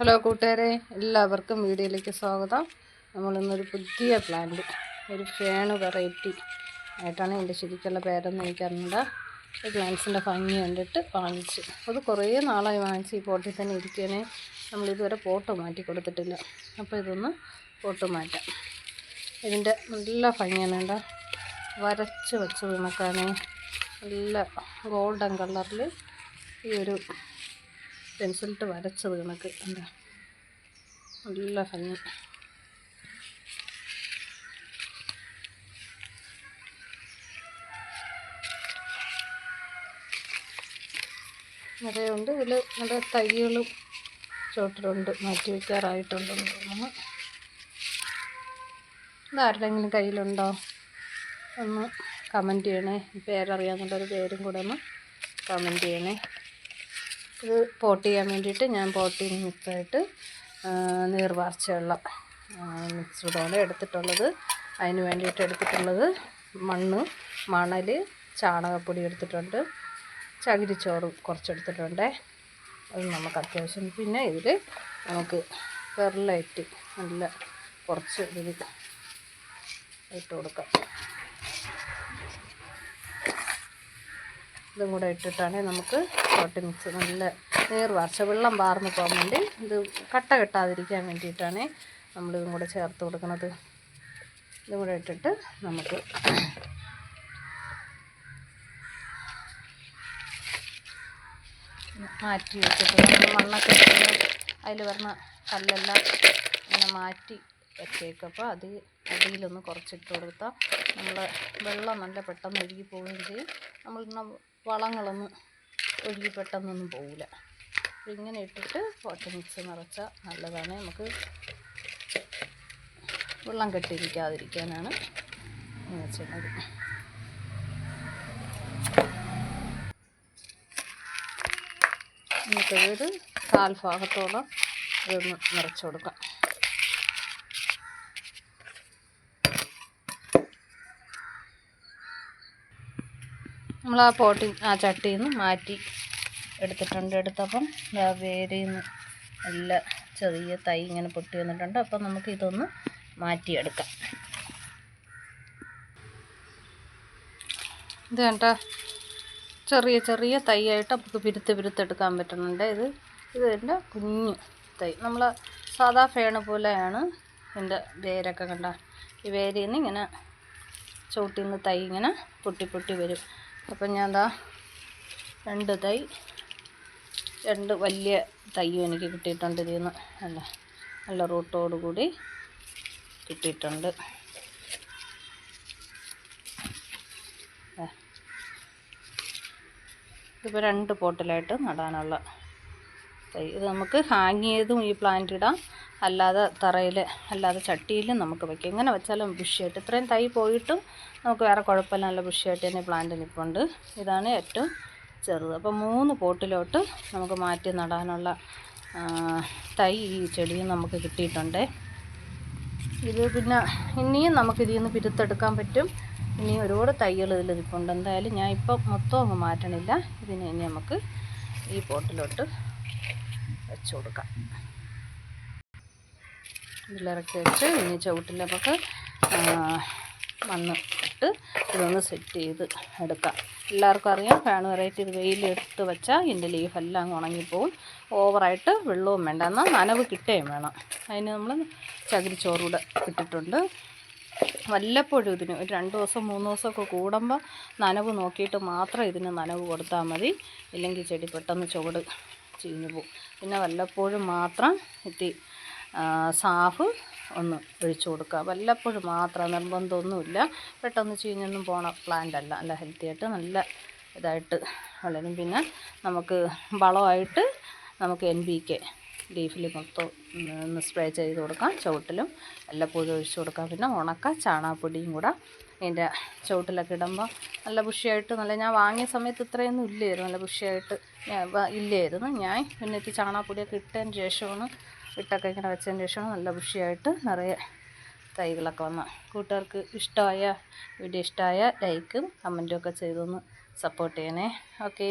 Hello കൂട്ടുകാരെ എല്ലാവർക്കും വീഡിയോയിലേക്ക് സ്വാഗതം. നമ്മളിന്നൊരു പുതിയ പ്ലാന്റ് ഒരു ഫേണ് വെറൈറ്റി ആയിട്ടാണ് എന്റെ ശരിക്കുള്ള പേരെന്ന് എനിക്കറിഞ്ഞില്ല ഈ പ്ലാന്റ്സിന്റെ ഭംഗി കണ്ടിട്ട് വാങ്ങിച്ച്. അത് കുറേ നാളായി വാങ്ങിച്ച് ഈ പോട്ടിൽ തന്നെ ഇരിക്കണേ നമ്മളിതുവരെ പോട്ട് മാറ്റി കൊടുത്തിട്ടില്ല. അപ്പോൾ ഇതൊന്ന് പോട്ട് മാറ്റാം. ഇതിന്റെ നല്ല ഭംഗിയാണ് കേട്ടോ വരച്ച് വെച്ച് വിണക്കാനേ നല്ല ഗോൾഡൻ കളറിൽ ഈ ഒരു പെൻസിലിട്ട് വരച്ചത് കണക്ക്. എന്താ? നല്ല ഭംഗി. നിറയുണ്ട്. ഇതിൽ നല്ല തൈകളും ചോട്ടിലുണ്ട് മാറ്റി വയ്ക്കാറായിട്ടുണ്ടെന്ന് തോന്നുന്നു. ഇതാരുടെങ്കിലും കയ്യിലുണ്ടോ? ഒന്ന് കമന്റ് ചെയ്യണേ. പേരറിയാമെന്നുള്ളൊരു പേരും കൂടെ ഒന്ന് കമന്റ് ചെയ്യണേ. ഇത് പോട്ട് ചെയ്യാൻ വേണ്ടിയിട്ട് ഞാൻ പോട്ടിങ് മിക്സായിട്ട് നീർവാർച്ചയുള്ള മിക്സഡോടെ എടുത്തിട്ടുള്ളത്. അതിന് വേണ്ടിയിട്ട് എടുത്തിട്ടുള്ളത് മണ്ണ് മണൽ ചാണകപ്പൊടി എടുത്തിട്ടുണ്ട്. ചകിരിച്ചോറ് കുറച്ചെടുത്തിട്ടുണ്ട്. അത് നമുക്ക് അത്യാവശ്യം. പിന്നെ ഇതിൽ നമുക്ക് പെർലൈറ്റ് നല്ല കുറച്ച് ഇതിൽ ഇട്ട് കൊടുക്കാം. ഇതും കൂടെ ഇട്ടിട്ടാണ് നമുക്ക് പോട്ടി മിക്സ് നല്ല നീർ വാർച്ച വെള്ളം വാർന്ന് പോകാൻ വേണ്ടി ഇത് കട്ട കെട്ടാതിരിക്കാൻ വേണ്ടിയിട്ടാണ് നമ്മളിതും കൂടെ ചേർത്ത് കൊടുക്കുന്നത്. ഇതും കൂടെ ഇട്ടിട്ട് നമുക്ക് മാറ്റി വെച്ചിട്ട് നമ്മൾ മണ്ണൊക്കെ അതിൽ വരുന്ന കല്ലെല്ലാം ഇങ്ങനെ മാറ്റി വെച്ചേക്കപ്പോൾ അത് അടിയിലൊന്ന് കുറച്ചിട്ട് കൊടുത്താൽ നമ്മൾ വെള്ളം നല്ല പെട്ടെന്ന് ഒഴുകി പോവുകയും ചെയ്യും. നമ്മൾ വളങ്ങളൊന്നും ഒഴുകി പെട്ടെന്നൊന്നും പോവില്ല. ഇങ്ങനെ ഇട്ടിട്ട് പോട്ട മിക്സ് നിറച്ചാൽ നല്ലതാണ്. നമുക്ക് വെള്ളം കെട്ടിയിരിക്കാതിരിക്കാനാണ് ചെയ്യുന്നത്. നമുക്കതൊരു കാൽഭാഗത്തോളം ഇതൊന്ന് നിറച്ചു കൊടുക്കാം. നമ്മൾ ആ പോട്ടി ആ ചട്ടിയിൽ നിന്ന് മാറ്റി എടുത്തിട്ടുണ്ട്. എടുത്തപ്പം വേരിൽ നിന്ന് നല്ല ചെറിയ തൈ ഇങ്ങനെ പൊട്ടി വന്നിട്ടുണ്ട്. അപ്പം നമുക്ക് ഇതൊന്ന് മാറ്റിയെടുക്കാം. ഇത് കണ്ട? ചെറിയ ചെറിയ തൈയായിട്ട് നമുക്ക് പിരുത്ത് പിരുത്തെടുക്കാൻ പറ്റുന്നുണ്ട്. ഇത് ഇത് എന്റെ കുഞ്ഞു തൈ. നമ്മൾ സാധാ ഫേണ് പോലെയാണ് എന്റെ വേരൊക്കെ കണ്ട? ഈ വേരിൽ നിന്ന് ഇങ്ങനെ ചവിട്ടിൽ നിന്ന് തൈ ഇങ്ങനെ പൊട്ടി പൊട്ടി വരും. അപ്പം ഞാൻ എന്താ രണ്ട് തൈ രണ്ട് വലിയ തയ്യും എനിക്ക് കിട്ടിയിട്ടുണ്ട് ഇതിൽ നിന്ന്. നല്ല നല്ല റൂട്ടോടുകൂടി കിട്ടിയിട്ടുണ്ട്. ഇതിപ്പോൾ രണ്ട് പോട്ടിലായിട്ട് നടാനുള്ള ഇത് നമുക്ക് ഹാങ് ചെയ്തും ഈ പ്ലാന്റ് ഇടാം. അല്ലാതെ തറയിൽ അല്ലാതെ ചട്ടിയിലും നമുക്ക് വയ്ക്കാം എങ്ങനെ വെച്ചാലും ബുഷിയായിട്ട് ഇത്രയും തൈ പോയിട്ടും നമുക്ക് വേറെ കുഴപ്പമില്ല. നല്ല ബുഷിയായിട്ട് തന്നെ പ്ലാന്റ് നിൽപ്പുണ്ട് ഇതാണ് ഏറ്റവും ചെറുത്. അപ്പോൾ മൂന്ന് പോട്ടിലോട്ട് നമുക്ക് മാറ്റി നടാനുള്ള തൈ ഈ ചെടിയും നമുക്ക് കിട്ടിയിട്ടുണ്ട്. ഇത് പിന്നെ ഇനിയും നമുക്ക് ഇതിൽ നിന്ന് പിരുത്തെടുക്കാൻ പറ്റും. ഇനിയും ഒരുപാട് തൈകൾ ഇതിൽ നിൽപ്പുണ്ട് എന്തായാലും ഞാൻ ഇപ്പം മൊത്തം അങ്ങ് മാറ്റണില്ല. ഇതിനെ ഇനി നമുക്ക് ഈ പോട്ടിലോട്ട് വെച്ച് കൊടുക്കാം. ഇതിലിറക്കി വെച്ച് ഇനി ചവിട്ടിൽ നമുക്ക് മണ്ണ് ഇട്ട് ഇതൊന്ന് സെറ്റ് ചെയ്ത് എടുക്കാം. എല്ലാവർക്കും അറിയാം ഫാൻ വെറൈറ്റി ഇത് വെയിലെടുത്ത് വെച്ചാൽ ഇതിന്റെ ലീഫെല്ലാം അങ്ങ് ഉണങ്ങിപ്പോവും. ഓവറായിട്ട് വെള്ളവും വേണ്ട എന്നാൽ നനവ് കിട്ടുകയും വേണം. അതിന് നമ്മൾ ചകിരിച്ചോറൂടെ ഇട്ടിട്ടുണ്ട്. വല്ലപ്പോഴും ഇതിന് ഒരു രണ്ട് ദിവസം മൂന്ന് ദിവസമൊക്കെ കൂടുമ്പോൾ നനവ് നോക്കിയിട്ട് മാത്രം ഇതിന് നനവ് കൊടുത്താൽ മതി. ഇല്ലെങ്കിൽ ചെടി പെട്ടെന്ന് ചുവട് ചീഞ്ഞു പോകും. പിന്നെ വല്ലപ്പോഴും മാത്രം ഇത്തിരി സാഫ് ഒന്ന് ഒഴിച്ചു കൊടുക്കുക. വല്ലപ്പോഴും മാത്രം നിർബന്ധമൊന്നുമില്ല. പെട്ടെന്ന് ചീഞ്ഞൊന്നും പോണ പ്ലാന്റ് അല്ല. നല്ല ഹെൽത്തി ആയിട്ട് നല്ല ഇതായിട്ട് വളരും. പിന്നെ നമുക്ക് വളമായിട്ട് നമുക്ക് എൻ ബി കെ ലീഫിൽ മൊത്തം സ്പ്രേ ചെയ്ത് കൊടുക്കാം. ചുവട്ടിലും വല്ലപ്പോഴും ഒഴിച്ചു കൊടുക്കാം. പിന്നെ ഉണക്ക ചാണകപ്പൊടിയും കൂടെ അതിന്റെ ചുവട്ടിലൊക്കെ ഇടുമ്പോൾ നല്ല പുഷിയായിട്ട് നല്ല ഞാൻ വാങ്ങിയ സമയത്ത് ഇത്രയൊന്നും ഇല്ലായിരുന്നു. നല്ല ബുഷിയായിട്ട് ഇല്ലായിരുന്നു. ഞാൻ പിന്നെ ഈ ചാണാപ്പൊടിയൊക്കെ ഇട്ടതിന് ശേഷമാണ് ഇട്ടൊക്കെ ഇങ്ങനെ വെച്ചതിന് ശേഷമാണ് നല്ല പുഷിയായിട്ട് നിറയെ തൈകളൊക്കെ വന്ന കൂട്ടുകാർക്ക് ഇഷ്ടമായ വീഡിയോ ഇഷ്ടമായ ലൈക്കും കമന്റും ഒക്കെ ചെയ്തൊന്ന് സപ്പോർട്ട് ചെയ്യണേ. ഓക്കേ.